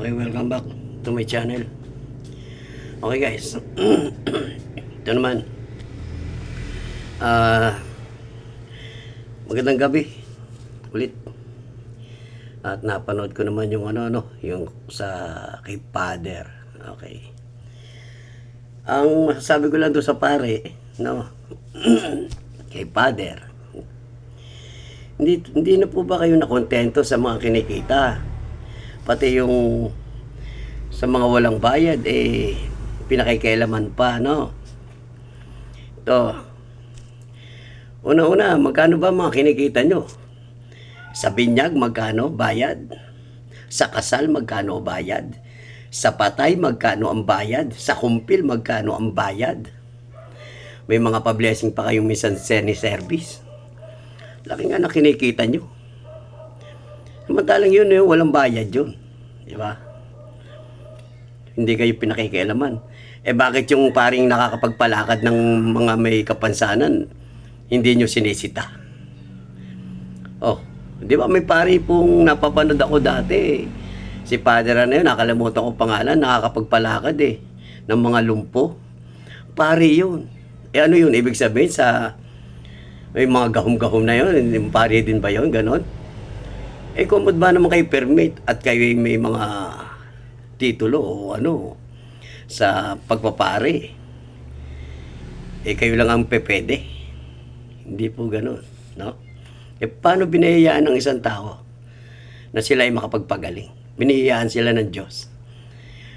Okay, welcome back to my channel. Okay guys, ito naman. Ah, magandang gabi ulit. At napanood ko naman yung ano ano, yung sa kay Father. Okay. Ang masasabi ko lang doon sa pare, no, kay Father, hindi, hindi na po ba kayo nakontento sa mga kinikita? Pati yung sa mga walang bayad, eh, pinakikailaman pa, no? Ito. Una-una, magkano ba mga kinikita nyo? Sa binyag, magkano bayad? Sa kasal, magkano bayad? Sa patay, magkano ang bayad? Sa kumpil, magkano ang bayad? May mga pa-blessing pa kayong minsan ni service. Laki nga na kinikita nyo. Samantalang yun, yun, walang bayad yun. Di ba? Hindi kayo pinakikialaman. Eh bakit yung paring nakakapagpalakad ng mga may kapansanan, hindi nyo sinisita? Oh, di ba may pari pong napapanood ako dati. Si Father na yun, nakalimutan ko pangalan, nakakapagpalakad eh, ng mga lumpo. Pari yun. Eh ano yun, ibig sabihin sa may mga gahom-gahom na yun, yung pari din ba yun, ganon? Eh kung ba naman kayo permit at kayo may mga titulo o ano sa pagpapare, eh kayo lang ang pepede. Hindi po ganon, no? Eh paano binayayaan ng isang tao na sila ay makapagpagaling? Binayayaan sila ng Diyos.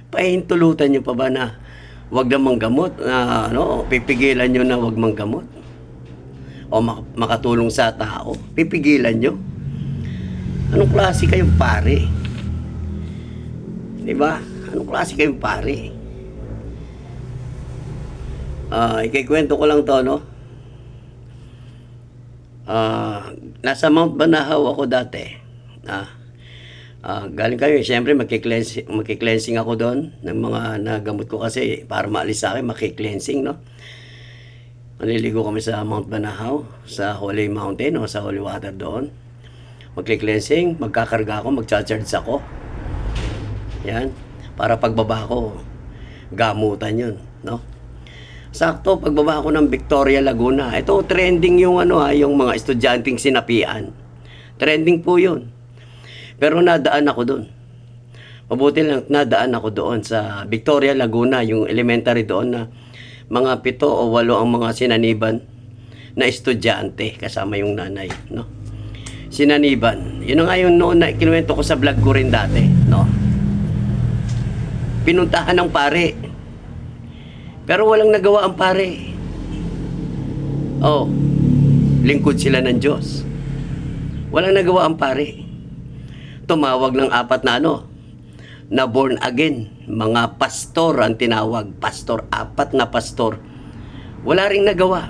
Pahintulutan nyo pa ba na wag na manggamot, na ano, pipigilan nyo na wag manggamot? O mak- makatulong sa tao? Pipigilan nyo? Anong klase kayong pare? Di ba? Anong klase kayong pare? Ah, ikikwento ko lang to, no? Ah, nasa Mount Banahaw ako dati. Ah, ah, galing kayo, siyempre magki-cleansing, magki-cleansing ako doon ng mga nagamot ko kasi para maalis sa akin, makki-cleansing, no? Maliligo kami sa Mount Banahaw, sa Holy Mountain o sa Holy Water doon. Magki-cleansing, magkakarga ako, magcha-charge ako. Yan. Para pagbaba ko, gamutan yun, no? Sakto, pagbaba ko ng Victoria Laguna. Ito, trending yung ano ha, yung mga estudyanteng sinapian. Trending po yun. Pero nadaan ako doon. Mabuti lang, nadaan ako doon sa Victoria Laguna, yung elementary doon na mga pito o walo ang mga sinaniban na estudyante kasama yung nanay, no? Sinaniban. Yun nga yung noon na kinuwento ko sa vlog ko rin dati, no? Pinuntahan ng pare. Pero walang nagawa ang pare. Oh, lingkod sila ng Diyos. Walang nagawa ang pare. Tumawag ng apat na ano, na born again. Mga pastor ang tinawag. Pastor, apat na pastor. Wala ring nagawa.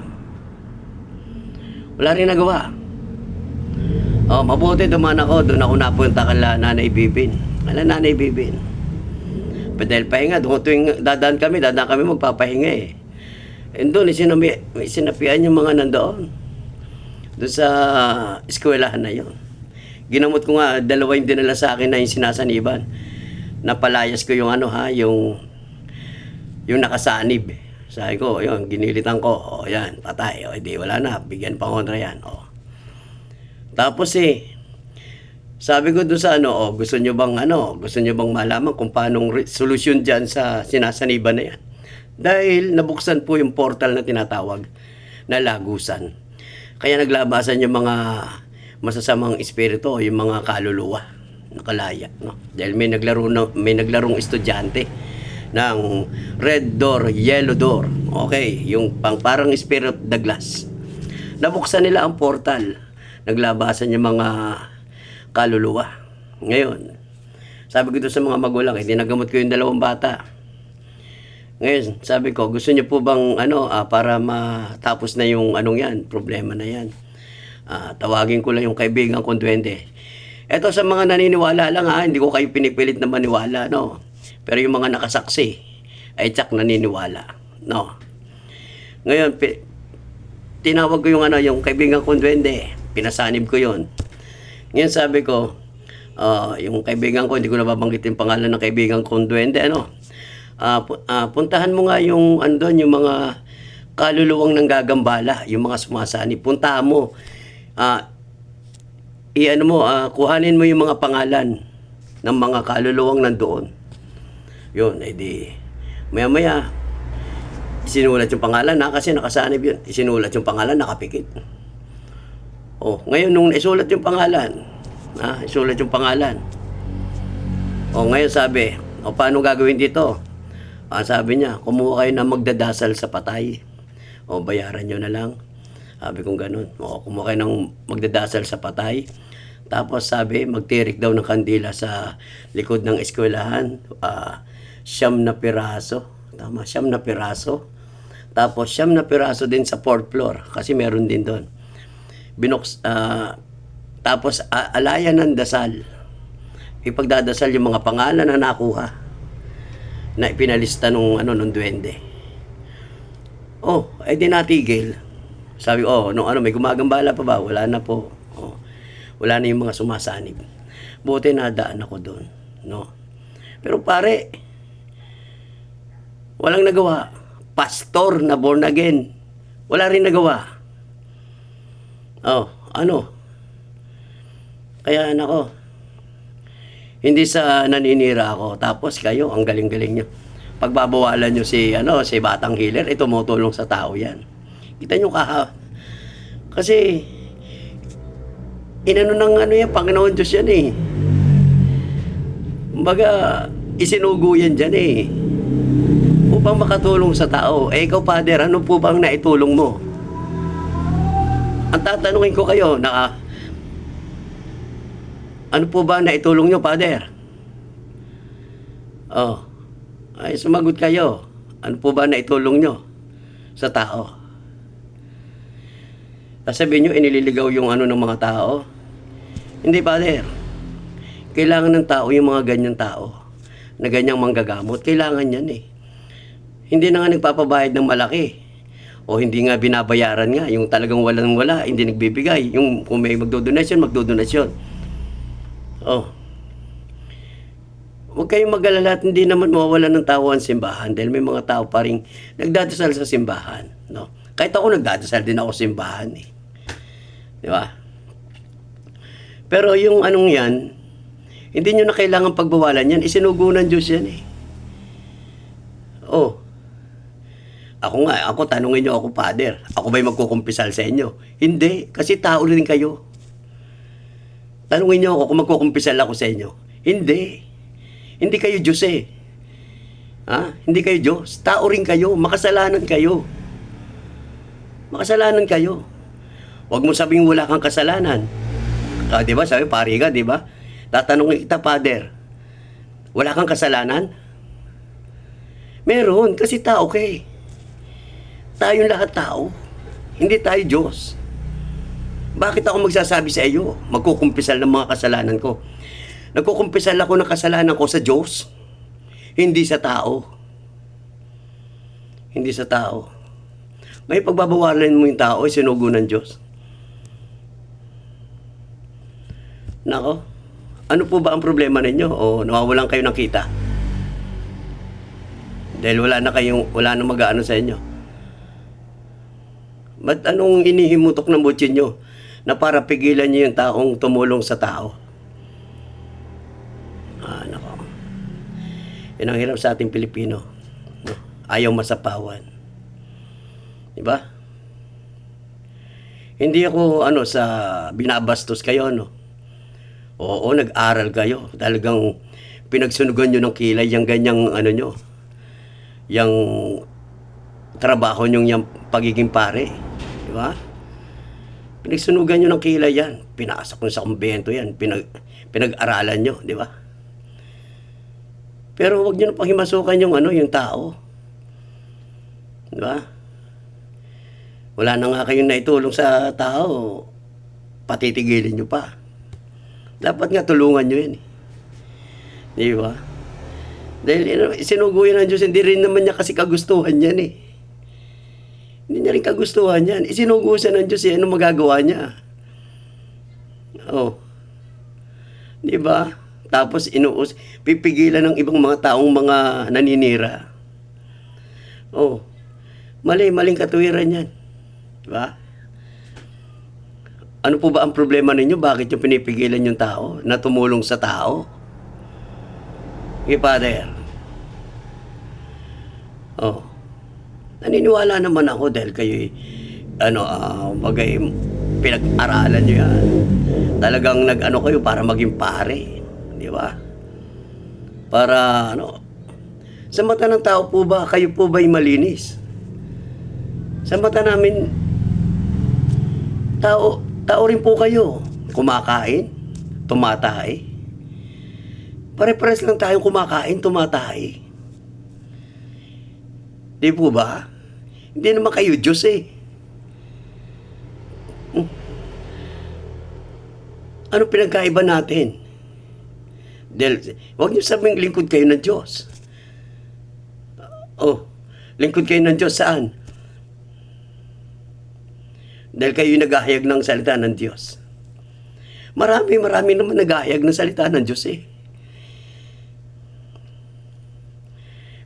Wala ring nagawa. Oh, mabuti duman ako. Doon ako napunta kala Nanay Bibin. Kala Nanay Bibin. Pa dahil pahinga, doon tuwing dadaan kami, dadaan kami magpapahinga eh. And doon, sinabi, sinapian yung mga nandoon. Doon sa eskwelahan na yon. Ginamot ko nga, dalawa yung dinala sa akin na yung sinasaniban. Napalayas ko yung ano ha, yung yung nakasanib. Sabi ko, yun, ginilitan ko. O yan, patay. O di, wala na. Bigyan pa kontra yan. O. Tapos eh, sabi ko doon sa ano, oh, gusto nyo bang ano, gusto nyo bang malaman kung paanong re- solusyon dyan sa sinasaniban na yan? Dahil nabuksan po yung portal na tinatawag na lagusan. Kaya naglabasan yung mga masasamang espiritu o yung mga kaluluwa nakalaya no dahil may naglaro na, may naglarong estudyante ng red door yellow door okay yung pang parang spirit of the glass nabuksan nila ang portal naglabasan yung mga kaluluwa. Ngayon, sabi ko doon sa mga magulang, eh, dinagamot ko yung dalawang bata. Ngayon, sabi ko, gusto niyo po bang ano, ah, para matapos na yung anong yan, problema na yan. Ah, tawagin ko lang yung kaibigan kong duwende. Ito sa mga naniniwala lang ha, hindi ko kayo pinipilit na maniwala, no. Pero yung mga nakasaksi, ay tsak naniniwala, no. Ngayon, tinawag ko yung ano, yung kaibigan kong duwende. Pinasanib ko yon. Ngayon sabi ko, Ah, yung kaibigan ko, hindi ko nababanggit yung pangalan ng kaibigan kong duwende, ano? Pu- ah, puntahan mo nga yung andon, yung mga kaluluwang ng gagambala, yung mga sumasani. Puntahan mo. Ah, i-ano mo, ah, kuhanin mo yung mga pangalan ng mga kaluluwang nandoon. Yun, edi, maya maya, sinulat yung pangalan na kasi nakasanib yun. Isinulat yung pangalan, nakapikit. Oh, ngayon nung isulat yung pangalan, ha, isulat yung pangalan. Oh, ngayon sabi, o paano gagawin dito? Ah, sabi niya, kumuha kayo na magdadasal sa patay. O bayaran nyo na lang. Sabi kong ganun. O kumuha kayo ng magdadasal sa patay. Tapos sabi, magtirik daw ng kandila sa likod ng eskwelahan. Ah, siyam na piraso. Tama, siyam na piraso. Tapos siyam na piraso din sa fourth floor kasi meron din doon. Binoks, ah, tapos a- alayan ng dasal. Ipagdadasal yung mga pangalan na nakuha na ipinalista nung ano nung duwende. Oh, eh di natigil. Sabi oh, nung ano, may gumagambala pa ba? Wala na po. Oh, wala na yung mga sumasanib. Buti nadaan ako doon. No? Pero pare, walang nagawa. Pastor na born again. Wala rin nagawa. Oh, ano? Kaya nako, hindi sa naninira ako. Tapos kayo, ang galing-galing nyo. Pagbabawalan nyo si, ano, si Batang Healer, eh, tumutulong sa tao yan. Kita nyo kaha. Kasi, inano ng ano yan, Panginoon Diyos yan eh. Kumbaga, isinugo yan dyan eh. Upang makatulong sa tao. Eh, ikaw, Father, ano po bang naitulong mo? Ang tatanungin ko kayo, naka, ano po ba naitulong nyo, Father? Oh, ay sumagot kayo. Ano po ba naitulong nyo sa tao? Sasabihin nyo, inililigaw yung ano ng mga tao? Hindi, Father. Kailangan ng tao yung mga ganyang tao na ganyang manggagamot. Kailangan yan eh. Hindi na nga nagpapabayad ng malaki. O hindi nga binabayaran nga. Yung talagang walang wala, hindi nagbibigay. Yung kung may magdodonasyon, magdodonasyon. Oh. Huwag kayong mag-alala at hindi naman mawawala ng tao ang simbahan dahil may mga tao pa rin nagdadasal sa simbahan. No? Kahit ako nagdadasal din ako sa simbahan eh. Di ba? Pero yung anong yan, hindi nyo na kailangan pagbawalan yan. Isinugo ng Diyos yan eh. Oh. Ako nga, ako tanungin nyo ako, Father. Ako ba'y magkukumpisal sa inyo? Hindi, kasi tao rin kayo. Tanungin nyo ako kung magkukumpisal ako sa inyo. Hindi. Hindi kayo Diyos eh. Ha? Hindi kayo Diyos. Tao rin kayo. Makasalanan kayo. Makasalanan kayo. Huwag mo sabing wala kang kasalanan. Ah, di ba? Sabi, pari ka, di ba? Tatanungin kita, Father. Wala kang kasalanan? Meron, kasi tao ka eh. Tayong lahat tao. Hindi tayo Diyos. Bakit ako magsasabi sa iyo, magkukumpisal ng mga kasalanan ko? Nagkukumpisal ako ng kasalanan ko sa Diyos, hindi sa tao. Hindi sa tao. May pagbabawalan mo yung tao, sinugo ng Diyos. Nako, ano po ba ang problema ninyo? O nawawalan kayo ng kita? Dahil wala na kayong, wala na mag-ano sa inyo. Ba't anong inihimutok ng butsin nyo na para pigilan nyo yung taong tumulong sa tao? Ah, nako. Yan ang hirap sa ating Pilipino. No? Ayaw masapawan. Di ba? Hindi ako ano sa binabastos kayo no. Oo, nag-aral kayo. Talagang pinagsunugan nyo ng kilay yung ganyang ano nyo. Yung trabaho nyo yung pagiging pare. Di ba? Pinagsunugan nyo ng kilay yan. Pinasok nyo sa kumbento yan. Pinag, pinag-aralan nyo, di ba? Pero huwag nyo na pahimasukan yung ano, yung tao. Di ba? Wala na nga kayong naitulong sa tao. Patitigilin nyo pa. Dapat nga tulungan nyo yan. Di ba? Dahil you know, sinugo yan ng Diyos, hindi rin naman niya kasi kagustuhan yan eh. Hindi niya rin kagustuhan yan. Isinugo siya ng Diyos, eh, ano magagawa niya? Oh. Di ba? Tapos inuus, pipigilan ng ibang mga taong mga naninira. Oh, mali, maling katuwiran yan. Di ba? Ano po ba ang problema ninyo? Bakit yung pinipigilan yung tao na tumulong sa tao? Okay, Father. Oh. Naniniwala naman ako dahil kayo ano, ah, bagay, pinag-aralan nyo yan. Talagang nag-ano kayo para maging pare. Di ba? Para, ano, sa mata ng tao po ba, kayo po ba'y malinis? Sa mata namin, tao, tao rin po kayo. Kumakain, tumatay. Pare-pares lang tayong kumakain, tumatay. Di po ba? Hindi naman kayo Diyos eh. Ano pinagkaiba natin? Dahil, huwag niyo sabing lingkod kayo ng Diyos. Oh, lingkod kayo ng Diyos saan? Dahil kayo naghahayag ng salita ng Diyos. Marami, marami naman naghahayag ng salita ng Diyos eh.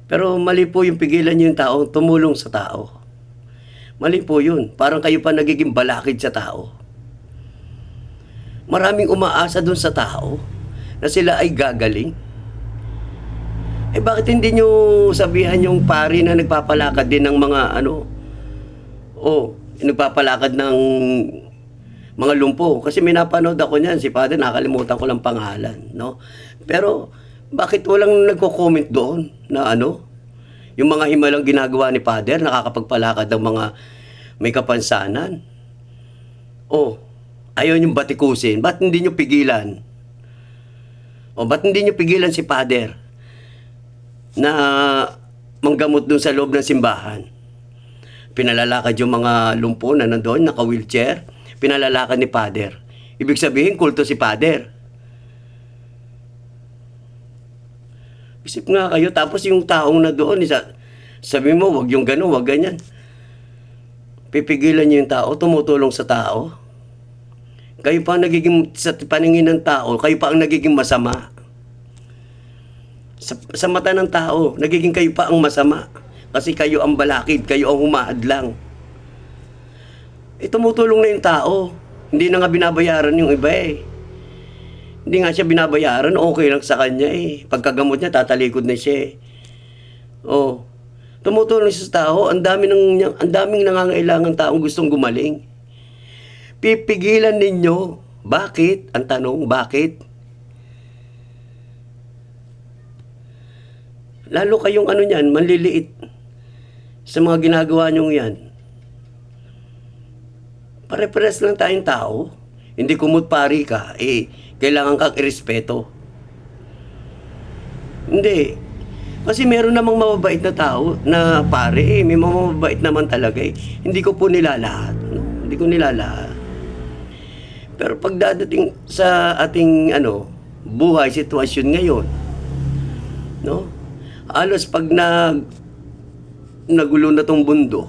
Pero mali po yung pigilan yung tao, tumulong sa tao. Mali po yun. Parang kayo pa nagiging balakid sa tao. Maraming umaasa dun sa tao na sila ay gagaling. Eh bakit hindi nyo sabihan yung pari na nagpapalakad din ng mga ano, oh, nagpapalakad ng mga lumpo. Kasi may napanood ako niyan, si Father, nakalimutan ko lang pangalan, no? Pero, bakit walang nagko-comment doon na ano? Yung mga himalang ginagawa ni Father, nakakapagpalakad ng mga may kapansanan. Oh, ayaw niyong batikusin. Ba't hindi niyo pigilan? O, ba't hindi niyo pigilan si Father na manggamot doon sa loob ng simbahan? Pinalalakad yung mga lumpo na nandoon, naka-wheelchair. Pinalalakad ni Father. Ibig sabihin, kulto si Father. Isip nga kayo, tapos yung taong na doon, isa, sabi mo, wag yung gano'n, wag ganyan. Pipigilan niyo yung tao, tumutulong sa tao. Kayo pa ang nagiging, sa paningin ng tao, kayo pa ang nagiging masama. Sa, sa mata ng tao, nagiging kayo pa ang masama. Kasi kayo ang balakid, kayo ang humaadlang. Eh, tumutulong na yung tao. Hindi na nga binabayaran yung iba eh. Hindi nga siya binabayaran, okay lang sa kanya eh. Pagkagamot niya, tatalikod na siya eh. Oh. Tumutulong siya sa tao, ang dami ng ang daming nangangailangan taong gustong gumaling. Pipigilan ninyo. Bakit? Ang tanong, bakit? Lalo kayong ano niyan, manliliit sa mga ginagawa niyong yan. Pare-pares lang tayong tao. Hindi kumut pari ka, eh, kailangan kang irespeto. Hindi. Kasi meron namang mababait na tao na pare eh. May mga mababait naman talaga eh. Hindi ko po nilalahat. No? Hindi ko nilalahat. Pero pagdadating sa ating ano, buhay, sitwasyon ngayon, no? Alos pag nag nagulo na tong bundok,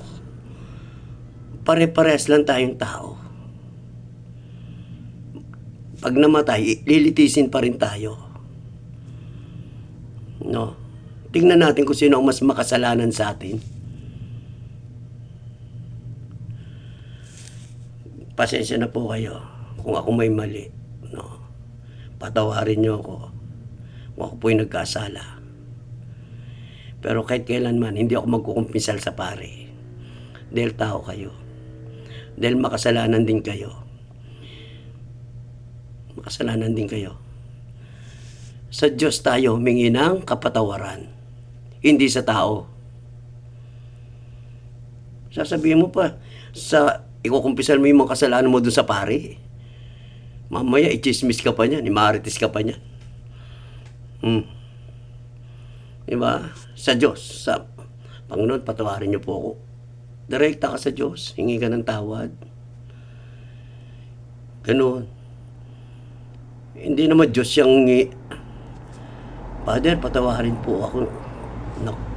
pare-pares lang tayong tao. Pag namatay, lilitisin pa rin tayo. No? Tingnan natin kung sino ang mas makasalanan sa atin. Pasensya na po kayo kung ako may mali. No? Patawarin niyo ako kung ako po'y nagkasala. Pero kahit kailanman, hindi ako magkukumpisal sa pare. Dahil tao kayo. Dahil makasalanan din kayo. Makasalanan din kayo. Sa Diyos tayo humingi ng kapatawaran. Hindi sa tao. Sasabihin mo pa, sa ikukumpisal mo yung mga kasalanan mo dun sa pare. Mamaya, ichismis ka pa niyan, imaritis ka pa niyan. Hmm. Diba? Sa Diyos, sa Panginoon, patawarin niyo po ako. Direkta ka sa Diyos, hingi ka ng tawad. Ganun. Hindi naman Diyos yung hingi. Father, patawarin po ako. Nak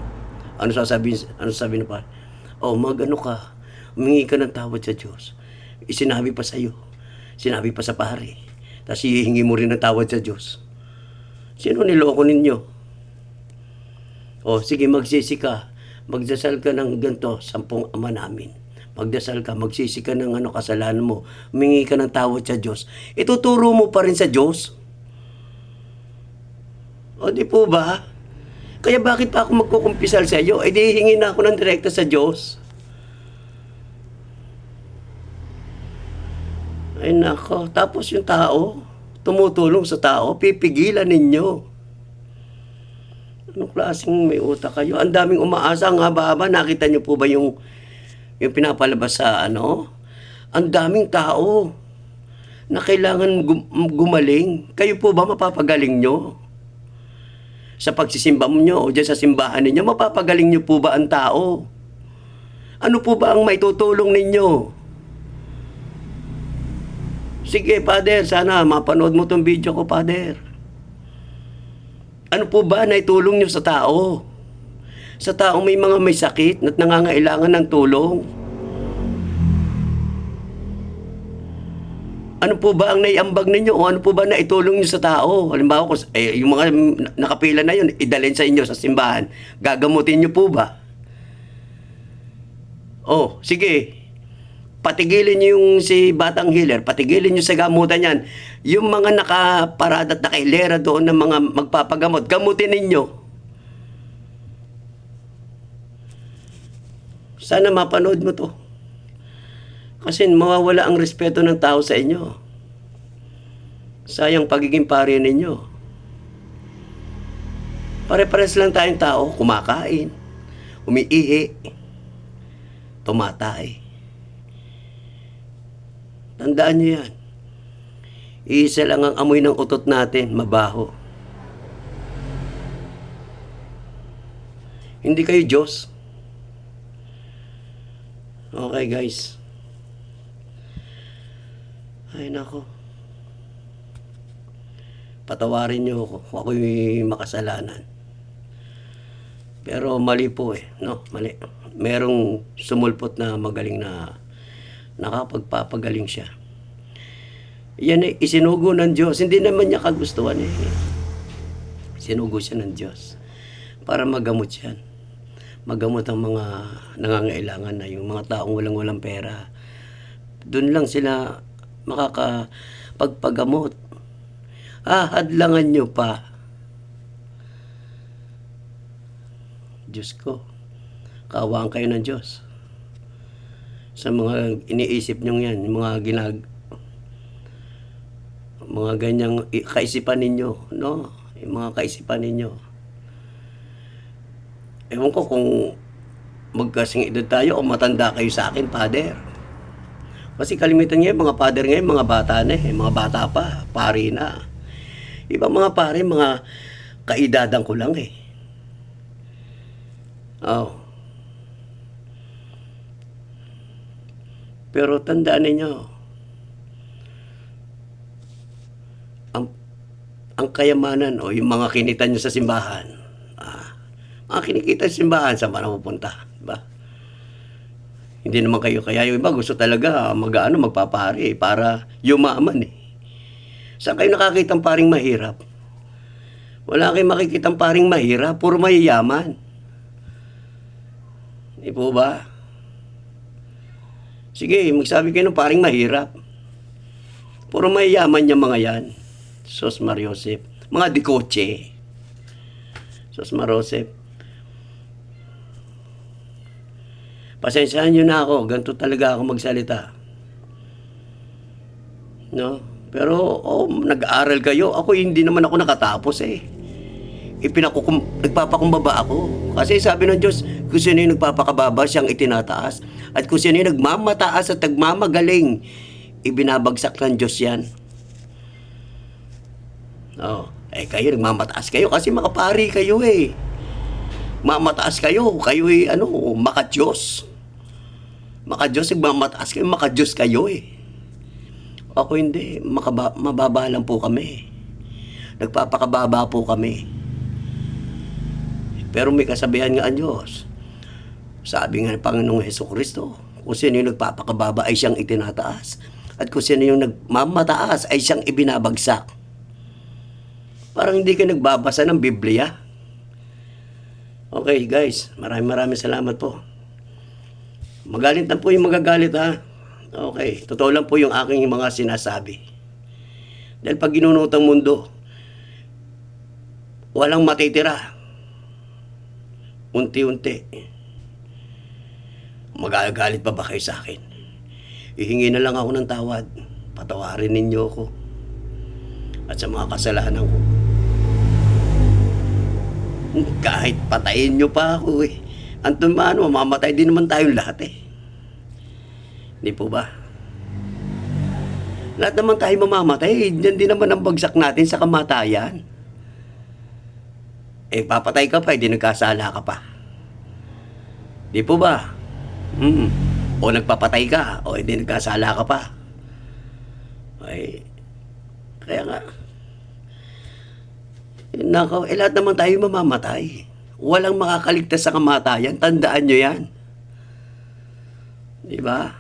ano sasabihin, ano sasabihin pa? Oh, magano ka, humingi ka ng tawad sa Diyos. Isinabi pa sa iyo, sinabi pa sa pare, Tapos hihingi mo rin ng tawad sa Diyos. Sino niloko ninyo? O, sige, magsisi ka. Magdasal ka ng ganito, sampung ama namin. Magdasal ka, magsisi ka ng ano, kasalanan mo. Humingi ka ng tawad sa Diyos. Ituturo mo pa rin sa Diyos. O, di po ba? Kaya bakit pa ako magkukumpisal sa iyo? Eh, di hingi na ako ng direkta sa Diyos. Ay nako, tapos yung tao, tumutulong sa tao, pipigilan ninyo. Anong klaseng may utak kayo? Ang daming umaasa, ang haba-haba. Nakita niyo po ba yung, yung pinapalabas sa ano? Ang daming tao na kailangan gum- gumaling. Kayo po ba mapapagaling nyo? Sa pagsisimba nyo o dyan sa simbahan ninyo, mapapagaling nyo po ba ang tao? Ano po ba ang may tutulong ninyo? Sige, Father, sana mapanood mo tong video ko, Father. Ano po ba naitulong nyo sa tao? Sa tao may mga may sakit at nangangailangan ng tulong? Ano po ba ang naiambag ninyo o ano po ba naitulong nyo sa tao? Halimbawa, kung, eh, yung mga nakapila na yun, idalhin sa inyo sa simbahan. Gagamutin nyo po ba? Oh, sige. Patigilin niyo yung si Batang Healer, patigilin niyo sa gamutan yan. Yung mga nakaparada at nakailera doon ng mga magpapagamot, gamutin ninyo. Sana mapanood mo to. Kasi mawawala ang respeto ng tao sa inyo. Sayang pagiging pari ninyo. Pare-pares lang tayong tao, kumakain, umiihi, tumatay. Tandaan nyo yan. Isa lang ang amoy ng utot natin, mabaho. Hindi kayo Diyos. Okay guys. Ay nako. Patawarin niyo ako kung ako'y makasalanan. Pero mali po eh, no? Mali. Merong sumulpot na magaling na nakapagpapagaling siya. Yan ay isinugo ng Diyos. Hindi naman niya kagustuhan eh. Sinugo siya ng Diyos para magamot yan. Magamot ang mga nangangailangan na yung mga taong walang-walang pera. Doon lang sila makakapagpagamot. Ah, hadlangan nyo pa. Diyos ko, kawaan kayo ng Diyos sa mga iniisip nyo yan, mga ginag mga ganyang kaisipan ninyo, no? Yung mga kaisipan ninyo. Ewan ko kung magkasing edad tayo o matanda kayo sa akin, Father. Kasi kalimitan ngayon, mga father ngayon, mga bata na eh, mga bata pa, pari na. Ibang mga pare, mga kaidadan ko lang eh. Oh. Pero tandaan ninyo, ang, ang kayamanan o yung mga kinita nyo sa simbahan, ah, mga kinikita sa simbahan, saan ba na pupunta? Diba? Hindi naman kayo, kaya yung iba gusto talaga mag-ano, magpapari para yumaman eh. Saan kayo nakakita ng paring mahirap? Wala kayong makikita ng paring mahirap, puro mayayaman. Di po ba? Sige, magsabi kayo ng paring mahirap. Puro mayayaman yung mga yan. Sos Mariosep. Mga dikotse. Sos Mariosep. Pasensyahan nyo na ako. Ganito talaga ako magsalita. No? Pero, oh, nag-aaral kayo. Ako, hindi naman ako nakatapos eh. Ipinakukum, nagpapakumbaba ako. Kasi sabi ng Diyos, kung sino yung nagpapakababa, siyang itinataas. At kung sino yung nagmamataas at nagmamagaling, ibinabagsak ng Diyos yan. Oh, eh kayo nagmamataas kayo kasi makapari kayo eh. Mamataas kayo, kayo eh ano, makadiyos. Makadiyos, nagmamataas kayo, makadiyos kayo eh. Ako hindi, makaba, mababa lang po kami. Nagpapakababa po kami. Pero may kasabihan nga ang Diyos. Sabi nga ng Panginoong Heso Kristo, kung sino yung nagpapakababa ay siyang itinataas. At kung sino yung nagmamataas ay siyang ibinabagsak. Parang hindi ka nagbabasa ng Biblia. Okay guys, maraming maraming salamat po. Magalit lang po yung magagalit ha. Okay, totoo lang po yung aking mga sinasabi. Dahil pag ginunutang mundo, walang matitira. Unti-unti. Magagalit pa ba kayo sa akin? Ihingi na lang ako ng tawad. Patawarin ninyo ako. At sa mga kasalanan ko. Kahit patayin nyo pa ako eh. Anton mano, mamamatay din naman tayong lahat eh. Di po ba? Lahat naman tayo mamamatay. Diyan din naman ang bagsak natin sa kamatayan. Eh, papatay ka pa, hindi nagkasala ka pa. Di po ba? Hmm. O nagpapatay ka, o hindi nagkasala ka pa. Ay, kaya nga, eh, Nako, eh lahat naman tayo mamamatay. Walang makakaligtas sa kamatayan. Tandaan nyo yan. Di ba?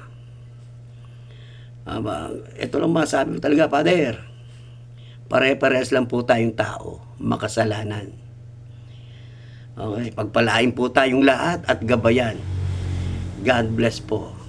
Aba, ito lang masabi ko talaga, Father. Pare-pares lang po tayong tao. Makasalanan. Okay, pagpalain po tayong lahat at gabayan. God bless po.